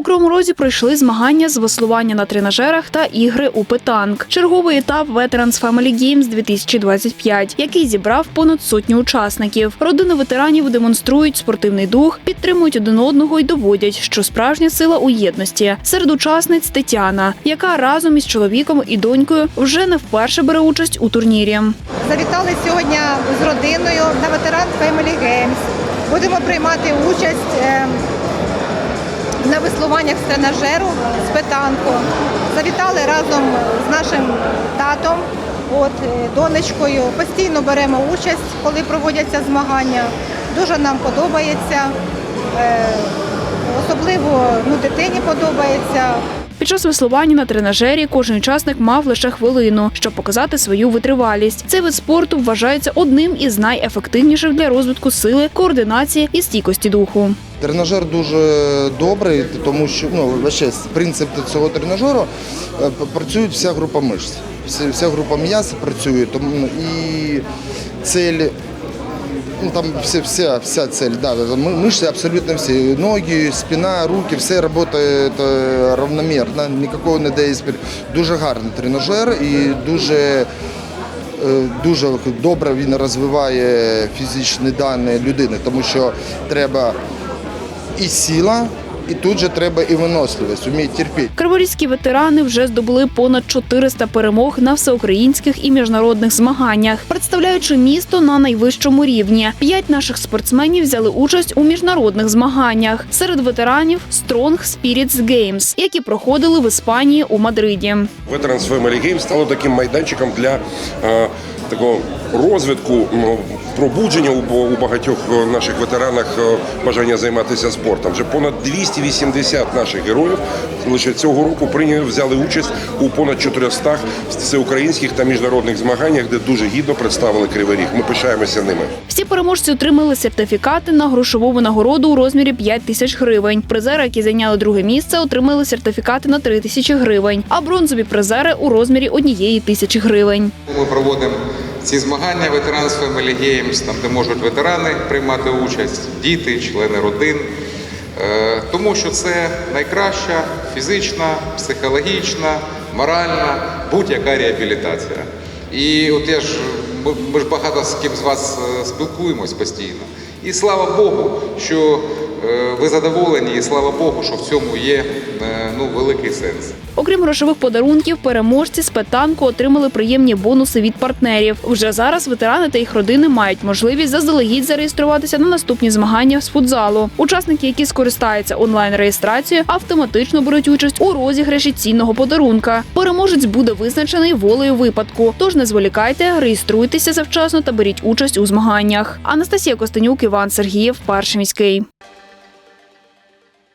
У Кривому Розі пройшли змагання з веслування на тренажерах та ігри у питанк. Черговий етап Veterans Family Games 2025, який зібрав понад сотню учасників. Родини ветеранів демонструють спортивний дух, підтримують один одного і доводять, що справжня сила у єдності. Серед учасниць Тетяна, яка разом із чоловіком і донькою вже не вперше бере участь у турнірі. Завітали сьогодні з родиною на ветеран Family Games. Будемо приймати участь е, на веслуваннях з тренажеру з питанку. Завітали разом з нашим татом, от, е, донечкою. Постійно беремо участь, коли проводяться змагання. Дуже нам подобається. Е, Особливо ну, дитині подобається. Під час веслування на тренажері кожен учасник мав лише хвилину, щоб показати свою витривалість. Цей вид спорту вважається одним із найефективніших для розвитку сили, координації і стійкості духу. Тренажер дуже добрий, тому що ну, вообще, принцип цього тренажеру е, працює вся група мишць. Вся, група м'яз працює. Тому, ну, і цель, ну, там вся, вся, вся цель, да, мышцы абсолютно всі. Ноги, спина, руки, все працює равномерно, равномірно, ніякого не дає. Дуже гарний тренажер і дуже е, дуже добре він розвиває фізичні дані людини, тому що треба і сила, і тут же треба і виносливість, вміти терпіти. Криворізькі ветерани вже здобули понад 400 перемог на всеукраїнських і міжнародних змаганнях, представляючи місто на найвищому рівні. П'ять наших спортсменів взяли участь у міжнародних змаганнях. Серед ветеранів Strong Spirits Games, які проходили в Іспанії у Мадриді. Veterans Family Games стало таким майданчиком для е, такого розвитку, пробудження у, у багатьох е, наших ветеранах е, бажання займатися спортом. Вже понад 280 наших героїв лише цього року прийняли, взяли участь у понад 400 всеукраїнських та міжнародних змаганнях, де дуже гідно представили Кривий Ріг. Ми пишаємося ними. Всі переможці отримали сертифікати на грошову винагороду у розмірі 5 тисяч гривень. Призери, які зайняли друге місце, отримали сертифікати на 3 тисячі гривень, а бронзові призери у розмірі однієї тисячі гривень. Ми проводимо ці змагання Family Games, там де можуть ветерани приймати участь, діти, члени родин. Е, Тому що це найкраща фізична, психологічна, моральна, будь-яка реабілітація. І от я ж ми, ж багато з ким з вас е, спілкуємось постійно. І слава Богу, що ви задоволені, і слава Богу, що в цьому є е, ну, великий сенс. Окрім грошових подарунків, переможці з петанку отримали приємні бонуси від партнерів. Вже зараз ветерани та їх родини мають можливість заздалегідь зареєструватися на наступні змагання з футзалу. Учасники, які скористаються онлайн реєстрацією, автоматично беруть участь у розіграші цінного подарунка. Переможець буде визначений волею випадку. Тож не зволікайте, реєструйтеся завчасно та беріть участь у змаганнях. Анастасія Костенюк, Іван Сергієв, перший міський.